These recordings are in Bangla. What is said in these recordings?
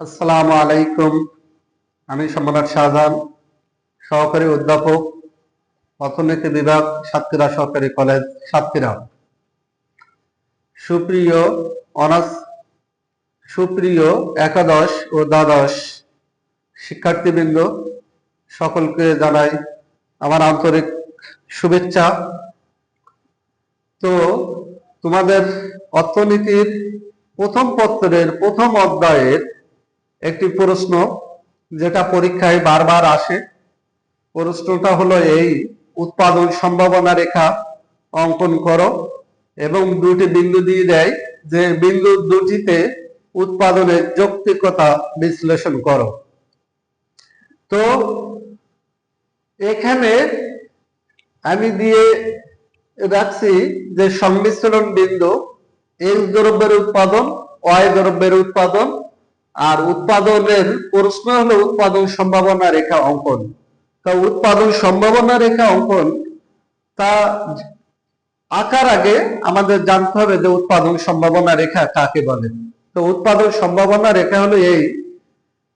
আসসালামু আলাইকুম। আমি সম্রাট শাহজাহান, সহকারী অধ্যাপক, অর্থনীতি বিভাগ, সাতক্ষীরা সরকারি কলেজ, সাতক্ষীরা। সুপ্রিয় অনার্স, সুপ্রিয় একাদশ ও দ্বাদশ শিক্ষার্থীবৃন্দ, সকলকে জানাই আমার আন্তরিক শুভেচ্ছা। তো, তোমাদের অর্থনীতির প্রথম পত্রের, প্রথম অধ্যায়ের একটি প্রশ্ন যেটা পরীক্ষায় বারবার আসে। প্রশ্নটা হলো এই, উৎপাদন সম্ভাবনা রেখা অঙ্কন করো এবং দুটি বিন্দু দিয়ে দেয় যে বিন্দু দুটিতে উৎপাদনের যৌক্তিকতা বিশ্লেষণ করো। তো এখানে আমি দিয়ে রাখছি যে সংমিশ্রণ বিন্দু এক্স দ্রব্যের উৎপাদন ওয়াই দ্রব্যের উৎপাদন আর উৎপাদনের প্রশ্ন হলো উৎপাদন সম্ভাবনা রেখা অঙ্কন। তা উৎপাদন সম্ভাবনা রেখা অঙ্কন, তা আঁকার আগে আমাদের জানতে হবে যে উৎপাদন সম্ভাবনা রেখা কাকে বলে। তো উৎপাদন সম্ভাবনা রেখা হলো এই,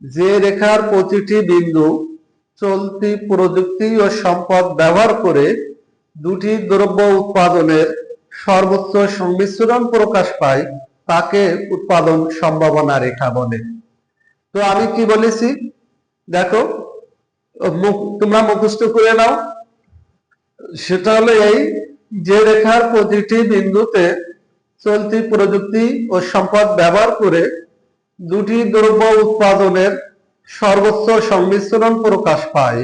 যে রেখার প্রতিটি বিন্দু চলতি প্রযুক্তি ও সম্পদ ব্যবহার করে দুটি দ্রব্য উৎপাদনের সর্বোচ্চ সংমিশ্রণ প্রকাশ পায়। তাকে উৎপাদন সম্ভাবনা রেখা বলে। তো আমি কি বলেছি? দেখো তোমরা মুখস্থ করে নাও। সেটা হলো এই যে রেখার প্রতিটি বিন্দুতে চলতি প্রযুক্তি ও সম্পদ ব্যবহার করে দুটি দ্রব্য উৎপাদনের সর্বোচ্চ সংমিশ্রণ প্রকাশ পায়,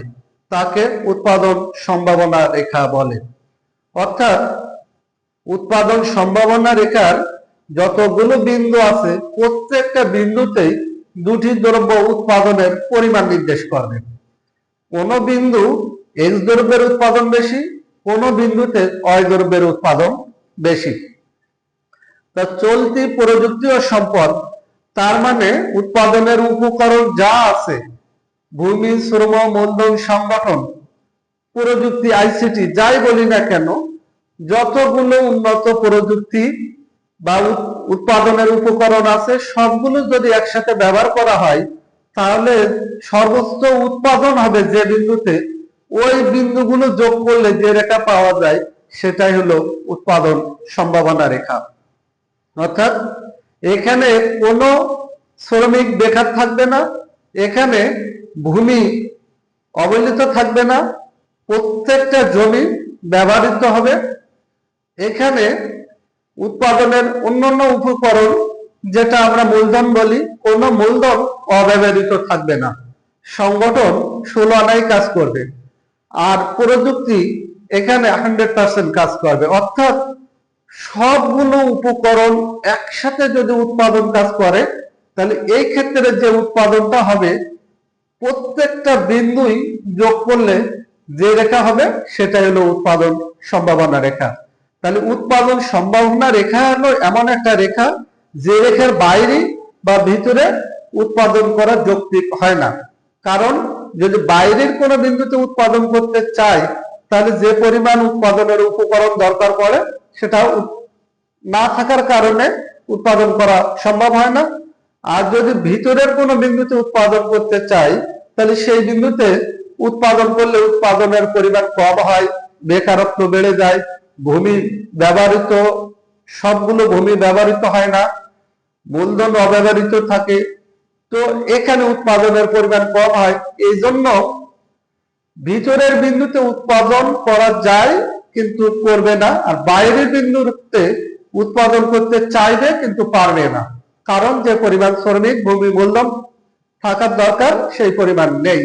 তাকে উৎপাদন সম্ভাবনা রেখা বলে। অর্থাৎ, উৎপাদন সম্ভাবনা রেখার যতগুলো বিন্দু আছে, প্রত্যেকটা বিন্দুতেই দুটি দ্রব্য উৎপাদনের পরিমাণ নির্দেশ করবে। কোন বিন্দু এক্স দ্রব্যের উৎপাদন বেশি, কোন বিন্দুতে অয় দ্রব্যের উৎপাদন বেশি। তা চলতি প্রযুক্তি ও সম্পদ, তার মানে উৎপাদনের উপকরণ যা আছে, ভূমি, শ্রম মূলধন সংগঠন, প্রযুক্তি, আইসিটি, যাই বলি না কেন, যতগুলো উন্নত প্রযুক্তি বা উৎপাদনের উপকরণ আছে, সবগুলো যদি একসাথে ব্যবহার করা হয়, তাহলে সর্বোচ্চ উৎপাদন হবে যে বিন্দুতে, ওই বিন্দুগুলো যোগ করলে যে রেখা পাওয়া যায়, সেটাই হলো উৎপাদন সম্ভাবনা রেখা। অর্থাৎ এখানে কোনো শ্রমিক বেকার থাকবে না, এখানে ভূমি অবহেলিত থাকবে না, প্রত্যেকটা জমি ব্যবহৃত হবে, এখানে উৎপাদনের অন্যান্য উপকরণ, যেটা আমরা মূলধন বলি, কোনো মূলধন অব্যবহৃত থাকবে না। সংগঠন ষোলো আনাই কাজ করবে আর প্রযুক্তি এখানে হান্ড্রেড পার্সেন্ট কাজ করবে। অর্থাৎ সবগুলো উপকরণ একসাথে যদি উৎপাদন কাজ করে, তাহলে এই ক্ষেত্রে যে উৎপাদনটা হবে, প্রত্যেকটা বিন্দুই যোগ করলে যে রেখা হবে সেটা হলো উৎপাদন সম্ভাবনা রেখা। তাহলে উৎপাদন সম্ভাবনা রেখা হলো এমন একটা রেখা যে রেখার বাইরে বা ভিতরে উৎপাদন করা যৌক্তিক হয় না। কারণ যদি বাইরের কোনো বিন্দুতে উৎপাদন করতে চাই তাহলে যে পরিমাণ উৎপাদনের উপকরণ দরকার পড়ে, সেটা না থাকার কারণে উৎপাদন করা সম্ভব হয় না। আর যদি ভিতরের কোনো বিন্দুতে উৎপাদন করতে চাই তাহলে সেই বিন্দুতে উৎপাদন করলে উৎপাদনের পরিমাণ কম হয়, বেকারত্ব বেড়ে যায় ভূমি ব্যবহৃত, সবগুলো ভূমি ব্যবহৃত হয় না, মূলধন অব্যবহৃত থাকে। তো এখানে উৎপাদনের পরিমাণ কম হয়। এই জন্য ভিতরের বিন্দুতে উৎপাদন করা যায় কিন্তু করবে না, আর বাইরের বিন্দুতে উৎপাদন করতে চাইবে কিন্তু পারবে না। কারণ যে পরিমাণ শ্রমিক, ভূমি, মূলধন থাকার দরকার, সেই পরিমাণ নেই।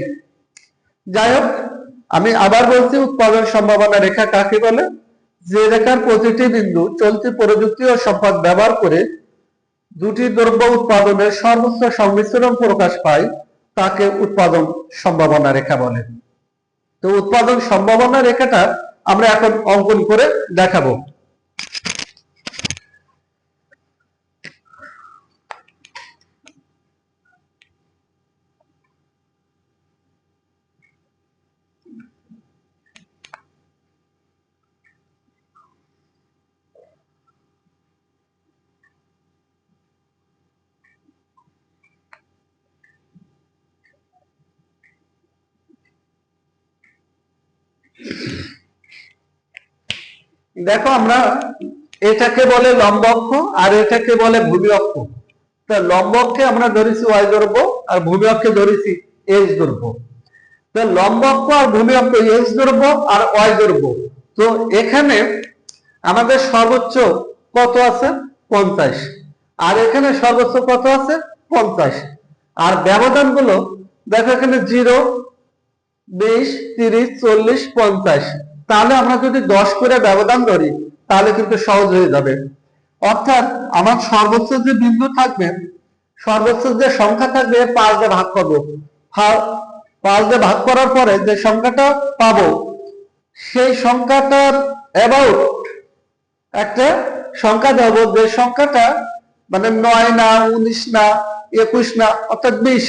যাই হোক, আমি আবার বলছি, উৎপাদন সম্ভাবনা রেখা কাকে বলে? যে রেখার প্রতিটি বিন্দু চলতি প্রযুক্তি ও সম্পদ ব্যবহার করে দুটি দ্রব্য উৎপাদনের সর্বোচ্চ সংমিশ্রণ প্রকাশ পায়, তাকে উৎপাদন সম্ভাবনা রেখা বলে। তো উৎপাদন সম্ভাবনা রেখাটা আমরা এখন অঙ্কন করে দেখাবো। দেখো আমরা এটাকে বলে লম্ব অক্ষ আর এটাকে বলে ভূমি অক্ষ তা লম্ব অক্ষে আমরা ধরেছি ওয়াই দৈর্ঘ্য আর ভূমি অক্ষে ধরেছি এক্স দৈর্ঘ্য। তা লম্ব অক্ষ আর ভূমি অক্ষ এক্স দৈর্ঘ্য আর ওয়াই দৈর্ঘ্য। তো এখানে আমাদের সর্বোচ্চ কত আছে? পঞ্চাশ। আর এখানে সর্বোচ্চ কত আছে? পঞ্চাশ। আর ব্যবধানগুলো দেখো এখানে জিরো বিশ, তিরিশ, চল্লিশ, পঞ্চাশ। তাহলে আমরা যদি দশ করে ব্যবধান ধরি, তাহলে কিন্তু সহজ হয়ে যাবে। অর্থাৎ আমার সর্বোচ্চ যে বিন্দু থাকবে, সর্বোচ্চ যে সংখ্যা থাকবে পাঁচ দিয়ে ভাগ করব। পাঁচ দিয়ে ভাগ করার পরে যে সংখ্যাটা পাবো, সেই সংখ্যাটার অ্যাবাউট একটা সংখ্যা দেবো। যে সংখ্যাটা মানে নয় না, উনিশ না, একুশ না, অর্থাৎ বিশ,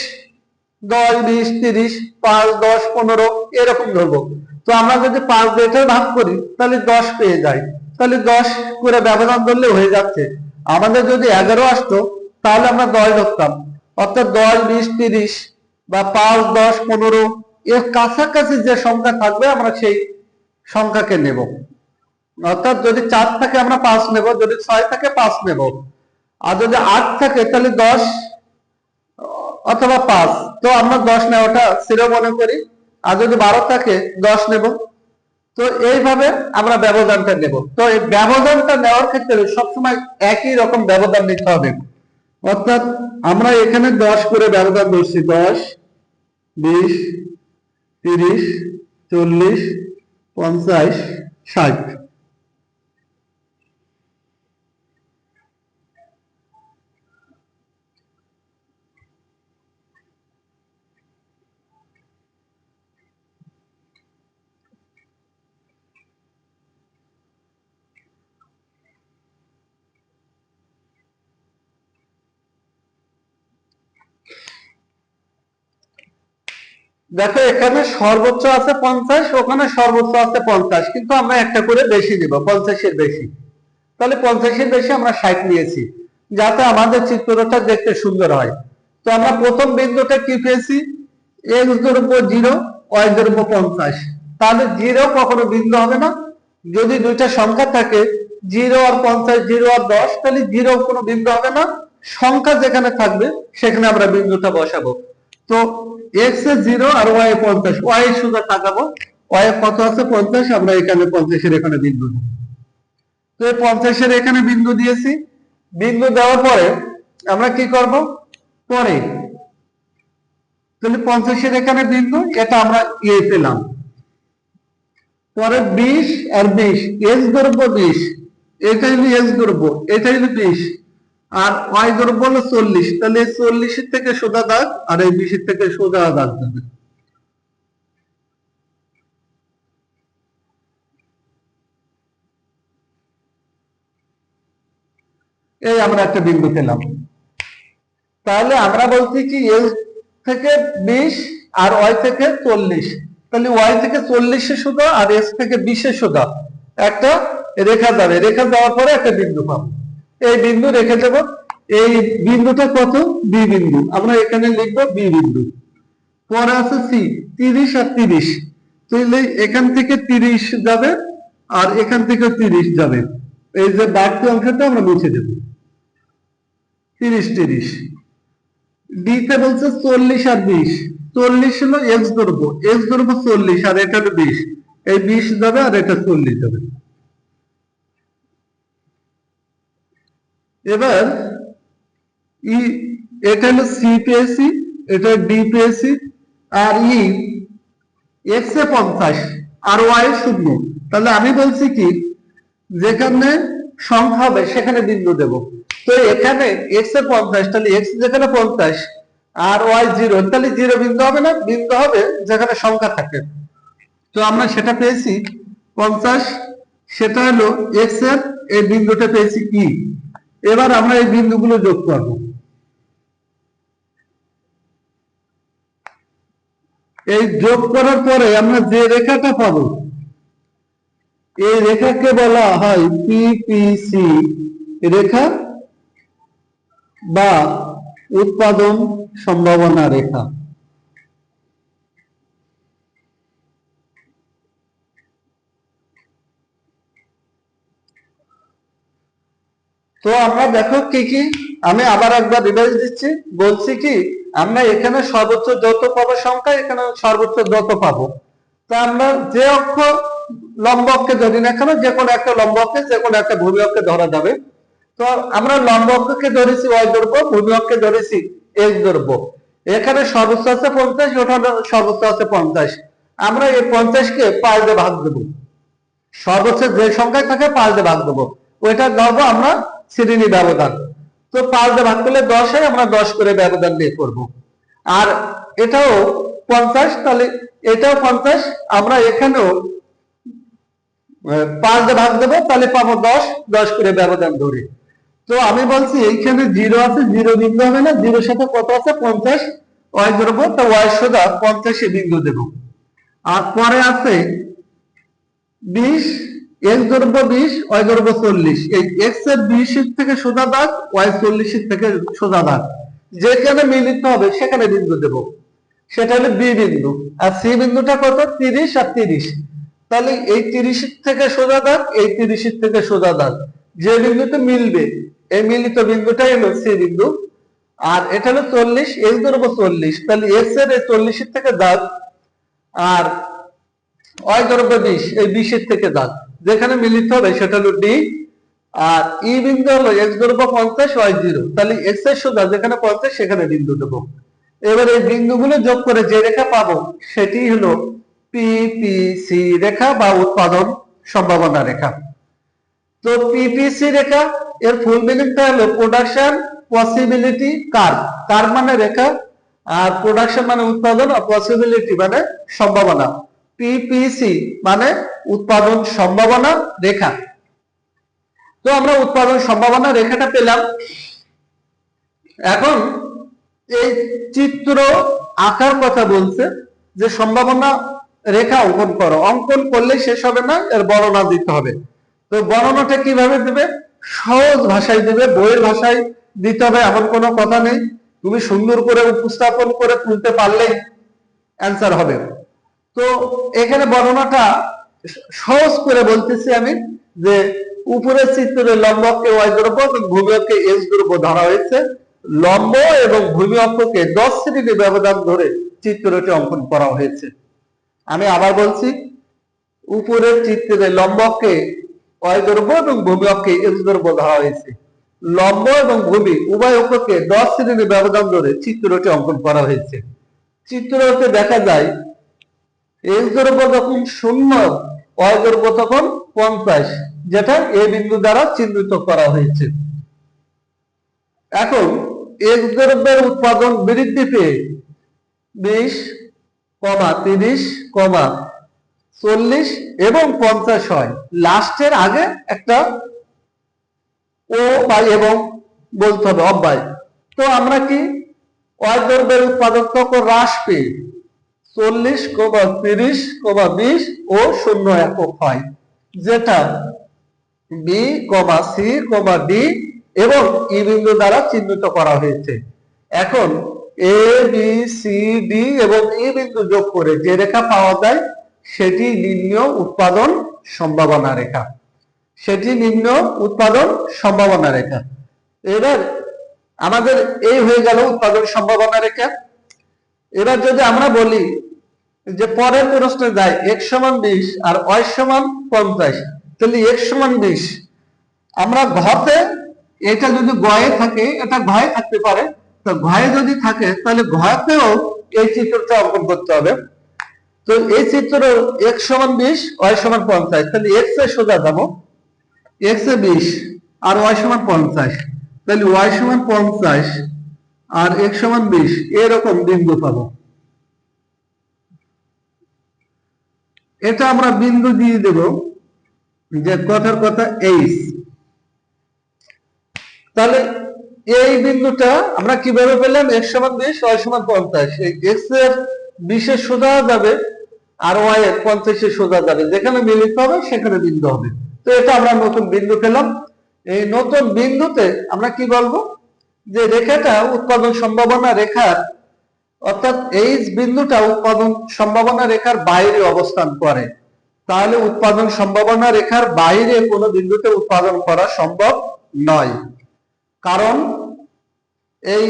দশ, বিশ, তিরিশ, পাঁচ, দশ, পনেরো, এরকম ধরবো। তো আমরা যদি পাঁচ দিয়ে ভাগ করি, তাহলে দশ পেয়ে যাই তাহলে দশ করে ব্যবধান ধরলে হয়ে যাচ্ছে। আমাদের যদি এগারো আসতো, তাহলে আমরা দশ ধরতাম। অর্থাৎ দশ, বিশ, তিরিশ বা পাঁচ, দশ, পনেরো, এর কাছাকাছি যে সংখ্যা থাকবে, আমরা সেই সংখ্যাকে নেব। অর্থাৎ যদি চার থাকে, আমরা পাঁচ নেব। যদি ছয় থাকে, পাঁচ নেব। আর যদি আট থাকে, তাহলে দশ অথবা পাঁচ। তো আমরা দশ নেওয়াটা ছিল মনে করি। আর যদি বারো থাকে, দশ নেব। তো এইভাবে আমরা ব্যবধানটা নেব। তো এই ব্যবধানটা নেওয়ার ক্ষেত্রে সবসময় একই রকম ব্যবধান নিতে হবে। অর্থাৎ আমরা এখানে দশ করে ব্যবধান করছি দশ, বিশ, তিরিশ, চল্লিশ, পঞ্চাশ, ষাট। দেখো, এখানে সর্বোচ্চ আছে পঞ্চাশ, ওখানে সর্বোচ্চ আছে পঞ্চাশ, কিন্তু আমরা একটা করে বেশি নিব পঞ্চাশের বেশি। তাহলে পঞ্চাশের বেশি আমরা ষাট নিয়েছি, যাতে আমাদের চিত্রটা দেখতে সুন্দর হয়। তো আমরা প্রথম বিন্দুটা কি পেয়েছি? এক্স দ্রব্য জিরো ওয়াই দ্রব্য পঞ্চাশ। তাহলে জিরো কখনো বিন্দু হবে না। যদি দুইটা সংখ্যা থাকে জিরো আর পঞ্চাশ জিরো আর দশ, তাহলে জিরো কোনো বিন্দু হবে না। সংখ্যা যেখানে থাকবে, সেখানে আমরা বিন্দুটা বসাবো। তো এক্স এ জিরো আর ওয়াই পঞ্চাশ। ওয়াই সুদা তাকাবো ওয়াই কত আছে? পঞ্চাশ। আমরা এখানে পঞ্চাশের এখানে বিন্দু দেবো তো এই পঞ্চাশের এখানে বিন্দু দিয়েছি। বিন্দু দেওয়ার পরে আমরা কি করব? পরে। তাহলে পঞ্চাশের এখানে বিন্দু, এটা আমরা ইয়ে পেলাম। পরে বিশ আর বিশ। এস দ্রব্য বিশ। এটা হলো এক্স দ্রব্য এটা হলো বিশ। আর ওয়াই দ্রব্য হলো চল্লিশ, তাহলে চল্লিশের থেকে সোজা দাগ আর এই বিশের থেকে সোজা দাগ দেবে এই আমরা একটা বিন্দু পেলাম। তাহলে আমরা বলছি কি এ থেকে বিশ আর ওয়াই থেকে চল্লিশ। তাহলে ওয়াই থেকে চল্লিশে সোজা আর এস থেকে বিশে সোজা। একটা রেখা যাবে, রেখা যাওয়ার পরে একটা বিন্দু পাবো। এই বিন্দু রেখে দেব। এই বিন্দুটা কত? বি বিন্দু। আমরা এখানে লিখব বি বিন্দু। পরে আছে সি তিরিশ আর তিরিশ। তাহলে এখান থেকে তিরিশ যাবে আর এখান থেকে তিরিশ যাবে। এই যে বাড়তি অংশটা আমরা মুছে দেব। তিরিশ তিরিশ। ডিতে বলছে চল্লিশ আর বিশ। চল্লিশ হলো এক্স ধরবো এক্স ধরবো চল্লিশ আর এটা বিশ। এই বিশ যাবে আর এটা চল্লিশ যাবে। এবার ই এটা হলো সি পেয়েছি, এটা ডি পেয়েছি, আর ই এক্স এ পঞ্চাশ, আর ওয়াই শূন্য। তাহলে আমি বলছি কি, যেখানে সংখ্যা হবে সেখানে বিন্দু দেব। তো এখানে এক্স এ পঞ্চাশ, তাহলে এক্স যেখানে পঞ্চাশ, আর ওয়াই জিরো তাহলে জিরো বিন্দু হবে না, বিন্দু হবে যেখানে সংখ্যা থাকে। তো আমরা সেটা পেয়েছি, পঞ্চাশ, সেটা হলো এক্সের, এই বিন্দুটা পেয়েছি কি? এবার আমরা এই বিন্দুগুলো যোগ করব। এই যোগ করার পরে আমরা যে রেখাটা পাবো, এই রেখাকে বলা হয় পিপিসি রেখা বা উৎপাদন সম্ভাবনা রেখা। তো আমরা দেখো কি কি? আমি আবার একবার রিভাইজ দিচ্ছি। বলছি কি, আমরা এখানে সর্বোচ্চ যত পাবো সংখ্যা, এখানে সর্বোচ্চ যত পাবো। তা আমরা যে অক্ষ লম্ব অক্ষে ধরি না কেন, যে কোনো একটা লম্ব অক্ষে যে কোনো একটা ভূমি অক্ষে ধরা যাবে। তো আমরা লম্ব অক্ষকে ধরেছি ওয়াই ধরবো ভূমি অক্ষে ধরেছি এক্স ধরবো এখানে সর্বোচ্চ আছে পঞ্চাশ, ওখানে সর্বোচ্চ আছে পঞ্চাশ। আমরা এই পঞ্চাশকে পাঁচ দিয়ে ভাগ দেবো। সর্বোচ্চ যে সংখ্যায় থাকে, পাঁচ দিয়ে ভাগ দেবো। ওইটা ধরবো আমরা শ্রেণি ব্যবধান। তো পাঁচ দিয়ে ভাগ করলে দশ হয়, আমরা দশ করে ব্যবধান দিয়ে করব। আর এটাও পঞ্চাশ, তাহলে এটাও পঞ্চাশ, আমরা এখানেও পাঁচ দিয়ে ভাগ দেবো, তাহলে পাবো দশ দশ করে ব্যবধান ধরে। তো আমি বলছি, এইখানে জিরো আছে, জিরো বিন্দু হবে না, জিরোর সাথে কত আছে? পঞ্চাশ, ওয়াই ধরবো, তো ওয়াই সোজা পঞ্চাশে বিন্দু দেবো। আর পরে আছে বিশ এক্স ধরবো বিশ ওয়াই ধরবো চল্লিশ। এই এক্সের বিশ থেকে সোজা দাগ ওয়াই চল্লিশ থেকে সোজা দাগ। যেখানে মিলিত হবে, সেখানে বিন্দু দেব। সেটা হলো বি বিন্দু। আর সি বিন্দুটা কত? তিরিশ আর তিরিশ। তাহলে এই তিরিশ থেকে সোজা দাগ, এই তিরিশ থেকে সোজা দাগ। যে বিন্দুতে মিলবে, এই মিলিত বিন্দুটাই হলো সি বিন্দু। আর এটা হলো চল্লিশ এক্স ধরবো চল্লিশ। তাহলে এক্সের এই চল্লিশের থেকে দাগ, আর ওয়াই ধরবে বিশ, এই বিশের থেকে দাগ। যেখানে মিলিত হবে সেটা হলো ডি। আর ই বিন্দু হলো এক্স ধরবো পঞ্চাশ ওয়াই জিরো তাহলে এক্সের সোজা যেখানে পঞ্চাশ, সেখানে বিন্দু দেবো। এবার এই বিন্দুগুলো যোগ করে যে রেখা পাবো, সেটি হলো পিপিসি রেখা বা উৎপাদন সম্ভাবনা রেখা। তো পিপিসি রেখা, এর ফুল মিনিংটা হলো প্রোডাকশন পসিবিলিটি কার্ভ কার্ভ মানে রেখা, আর প্রোডাকশন মানে উৎপাদন, আর পসিবিলিটি মানে সম্ভাবনা। পিপিসি মানে উৎপাদন সম্ভাবনা রেখা। তো আমরা উৎপাদন সম্ভাবনা রেখাটা পেলাম। এখন এই চিত্র আঁকার কথা বলছে যে সম্ভাবনা রেখা অঙ্কন করো। অঙ্কন করলে শেষ হবে না, এর বর্ণনা দিতে হবে। তো বর্ণনাটা কীভাবে দেবে? সহজ ভাষায় দেবে, বইয়ের ভাষায় দিতে হবে, এমন কোনো কথা নেই। তুমি সুন্দর করে উপস্থাপন করে তুলতে পারলে অ্যান্সার হবে। তো এখানে বর্ণনাটা সহজ করে বলতেছি আমি যে উপরের চিত্রে লম্ব অক্ষে ওয়াই দ্রব্য এবং ভূমি অক্ষে এস দ্রব্য ধরা হয়েছে। লম্ব এবং ভূমি অক্ষকে দশ শ্রেণি ব্যবধান ধরে চিত্রটি অঙ্কন করা হয়েছে। আমি আবার বলছি, উপরের চিত্রে লম্ব অক্ষে ওয়াই দ্রব্য এবং ভূমি অক্ষে এস দ্রব্য ধরা হয়েছে। লম্ব এবং ভূমি উভয় অক্ষকে দশ শ্রেণি ব্যবধান ধরে চিত্রটি অঙ্কন করা হয়েছে। চিত্রতে দেখা যায় এক্স দ্রব্য যখন শূন্য ওয়াই দ্রব্য তখন পঞ্চাশ, যেটা এ বিন্দু দ্বারা চিহ্নিত করা হয়েছে। এখন এক্স দ্রব্যের উৎপাদন বৃদ্ধি পেয়ে বিশ কমা তিরিশ কমা চল্লিশ এবং পঞ্চাশ হয়। লাস্টের আগে একটা ও বা এবং বলতে হবে অব্যয় তো আমরা কি ওয়াই দ্রব্যের উৎপাদন তখন হ্রাস পেয়ে চল্লিশ কোবা তিরিশ কোবা বিশ ও শূন্য একক হয়। যেটা B comma C comma D এবং ই বিন্দু দ্বারা চিহ্নিত করা হয়েছে। এখন এ বি সি ডি এবং ই বিন্দু যোগ করে যে রেখা পাওয়া যায়, সেটি নিম্ন উৎপাদন সম্ভাবনা রেখা। সেটি নিম্ন উৎপাদন সম্ভাবনা রেখা। এবার আমাদের এই হয়ে গেল উৎপাদন সম্ভাবনা রেখা। এবার যদি আমরা বলি যে পরের প্রশ্নে যায় এক সমান বিশ আর ওয়াই সমান পঞ্চাশ। তাহলে এক সমান বিশ। আমরা ঘতে এটা যদি গয়ে থাকে, এটা ঘয়ে থাকতে পারে। তো ঘয়ে যদি থাকে, তাহলে ঘতেও এই চিত্রটা অঙ্কন করতে হবে। তো এই চিত্র এক সমান বিশ ওয়াই সমান পঞ্চাশ। তাহলে এক্স এ সোজা যাব। এক্স এ বিশ আর ওয়াই সমান পঞ্চাশ। তাহলে ওয়াই সমান পঞ্চাশ আর এক সমান বিশ, এরকম বিন্দু পাবো। এটা আমরা বিন্দু দিয়ে দেব যে কথার কথা এইচ তাহলে এই বিন্দুটা আমরা কীভাবে পেলাম? এক্স সমান বিশ ওয়াই সমান পঞ্চাশ। এক্সের বিশের সোজা যাবে আর ওয়াই এর পঞ্চাশের সোজা যাবে। যেখানে মিলিত হবে, সেখানে বিন্দু হবে। তো এটা আমরা নতুন বিন্দু পেলাম। এই নতুন বিন্দুতে আমরা কি বলব? যে রেখাটা উৎপাদন সম্ভাবনা রেখার অর্থাৎ এই বিন্দুটা উৎপাদন সম্ভাবনা রেখার বাইরে অবস্থান করে। তাহলে উৎপাদন সম্ভাবনা রেখার বাইরে কোনো বিন্দুতে উৎপাদন করা সম্ভব নয়। কারণ এই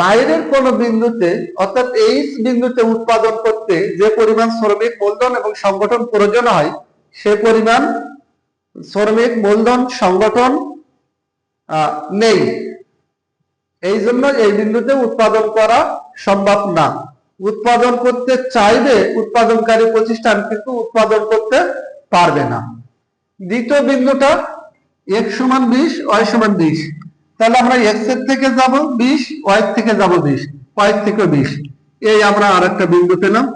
বাইরের কোন বিন্দুতে, অর্থাৎ এই বিন্দুতে উৎপাদন করতে যে পরিমাণ শ্রমিক, মূলধন এবং সংগঠন প্রয়োজন হয়, সে পরিমাণ শ্রমিক, মূলধন, সংগঠন নেই। এই জন্য এই বিন্দুতে উৎপাদন করা সম্ভব না। উৎপাদন করতে চাইবে উৎপাদনকারী প্রতিষ্ঠান কিন্তু উৎপাদন করতে পারবে না। দ্বিতীয় বিন্দুটা এক সমান বিশ ওয়াই সমান বিশ। তাহলে আমরা এক্সের থেকে যাব বিশ ওয়াই থেকে যাব বিশ ওয়াই থেকে বিশ। এই আমরা আর একটা বিন্দু পেলাম।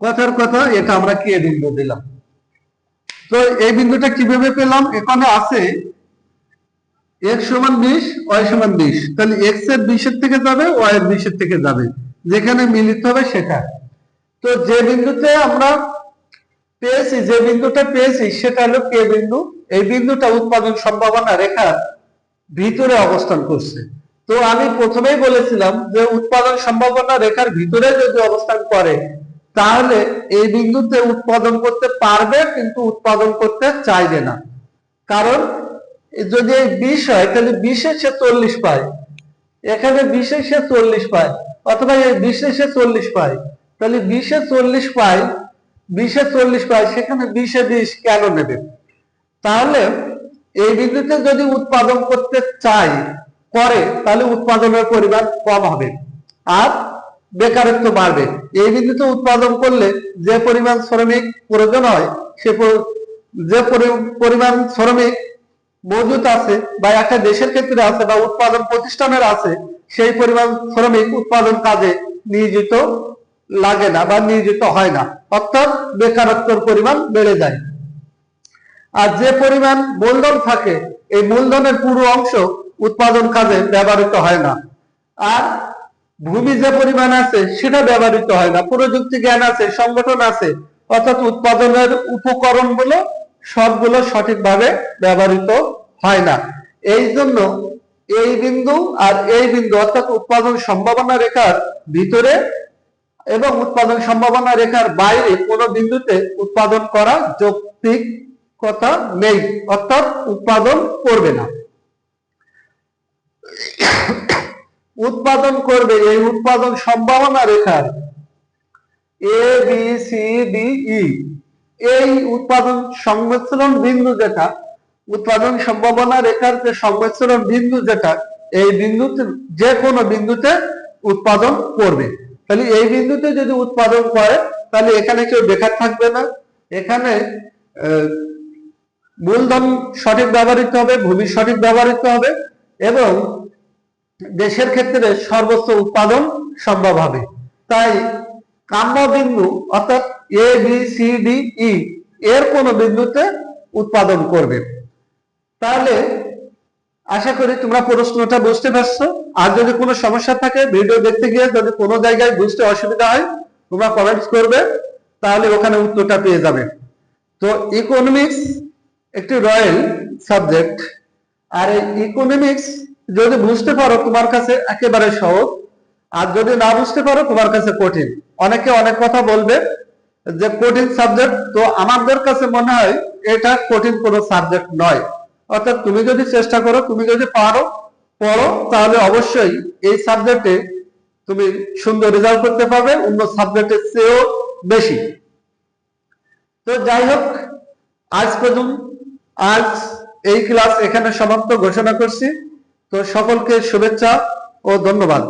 কথার কথা, এটা আমরা কে বিন্দু দিলাম? তো এই বিন্দুটা কীভাবে পেলাম? এখানে আছে এক্স সমান বিশ ওয়াই সমান বিশ। তাহলে এক্সের বিশের থেকে যাবে ওয়াই এর বিশের থেকে যাবে। যেখানে মিলিত হবে সেটা। তো যে বিন্দুতে আমরা পেয়েছি, যে বিন্দুটা পেয়েছি, সেটা হলো কে বিন্দু? এই বিন্দুটা উৎপাদন সম্ভাবনা রেখার ভিতরে অবস্থান করছে। তো আমি প্রথমেই বলেছিলাম যে উৎপাদন সম্ভাবনা রেখার ভিতরে যদি অবস্থান করে, তাহলে এই বিন্দুতে উৎপাদন করতে পারবে, কিন্তু উৎপাদন করতে চাইবে না। কারণ যদি এই বিশ হয়, তাহলে বিশে সে চল্লিশ পায়। এখানে বিশে সে চল্লিশ পায়, অথবা এই বিশে সে চল্লিশ পায়। তাহলে বিশে চল্লিশ পায়, বিশে চল্লিশ পায়, সেখানে বিশে বিশ কেন নেবে? তাহলে এই বিন্দুতে যদি উৎপাদন করতে চাই করে, তাহলে উৎপাদনের পরিমাণ কম হবে আর বেকারত্ব বাড়বে। এই বিন্দুতে উৎপাদন করলে যে পরিমাণ শ্রমিক প্রয়োজন হয়, সে যে পরি- পরিমাণ শ্রমিক মজুত আছে বা একটা দেশের ক্ষেত্রে আছে বা উৎপাদন প্রতিষ্ঠানের আছে, সেই পরিমাণ শ্রমিক উৎপাদন কাজে নিয়োজিত লাগে না বা নিয়োজিত হয় না। অর্থাৎ বেকারত্বের পরিমাণ বেড়ে যায়। আর যে পরিমাণ মূলধন থাকে, এই মূলধনের পুরো অংশ উৎপাদন কাজে ব্যবহৃত হয় না। আর ভূমি যে পরিমাণ আছে, সেটা ব্যবহৃত হয় না। প্রযুক্তি জ্ঞান আছে, সংগঠন আছে, অর্থাৎ উৎপাদনের উপকরণগুলো সবগুলো সঠিকভাবে ব্যবহৃত হয় না। এই জন্য এই বিন্দু আর এই বিন্দু অর্থাৎ উৎপাদন সম্ভাবনা রেখার ভিতরে এবং উৎপাদন সম্ভাবনা রেখার বাইরে কোনো বিন্দুতে উৎপাদন করা যৌক্তিকতা নেই, অর্থাৎ উৎপাদন করবে না। উৎপাদন করবে এই উৎপাদন সম্ভাবনা রেখার A B C D E এই উৎপাদন সংমিশ্রণ বিন্দু যেটা, উৎপাদন সম্ভাবনা রেখার যে সংমিশ্রণ বিন্দু যেটা, এই বিন্দুতে যে কোনো বিন্দুতে উৎপাদন করবে। তাহলে এই বিন্দুতে যদি উৎপাদন করে, তাহলে এখানে কেউ বেকার থাকবে না। এখানে মূলধন সঠিক ব্যবহৃত হবে, ভূমি সঠিক ব্যবহৃত হবে এবং দেশের ক্ষেত্রে সর্বোচ্চ উৎপাদন সম্ভব হবে। তাই কাম্য বিন্দু অর্থাৎ A B C D E এর কোন বিন্দুতে উৎপাদন করবে। তাহলে আশা করি তোমরা প্রশ্নটা বুঝতে পারছ। আর যদি কোনো সমস্যা থাকে ভিডিও দেখতে গিয়ে যদি কোনো জায়গায় বুঝতে অসুবিধা হয়, তোমরা কমেন্টস করবে, তাহলে ওখানে উত্তরটা পেয়ে যাবে। তো ইকোনমিক্স একটি রয়্যাল সাবজেক্ট আর এই ইকোনমিক্স যদি বুঝতে পারো তোমার কাছে একেবারে সহজ, আর যদি না বুঝতে পারো তোমার কাছে কঠিন। অনেকে অনেক কথা বলবে যে কঠিন সাবজেক্ট তো আমাদের কাছে মনে হয় এটা কঠিন কোনো সাবজেক্ট নয়। অর্থাৎ তুমি যদি চেষ্টা করো, তুমি যদি পারো, পড়ো, তাহলে অবশ্যই এই সাবজেক্টে তুমি সুন্দর রেজাল্ট করতে পারবে, অন্য সাবজেক্টের চেয়েও বেশি। তো যাই হোক, আজ পর্যন্ত, আজ এই ক্লাস এখানে সমাপ্ত, ঘোষণা করছি। তো সকলকে শুভেচ্ছা ও ধন্যবাদ।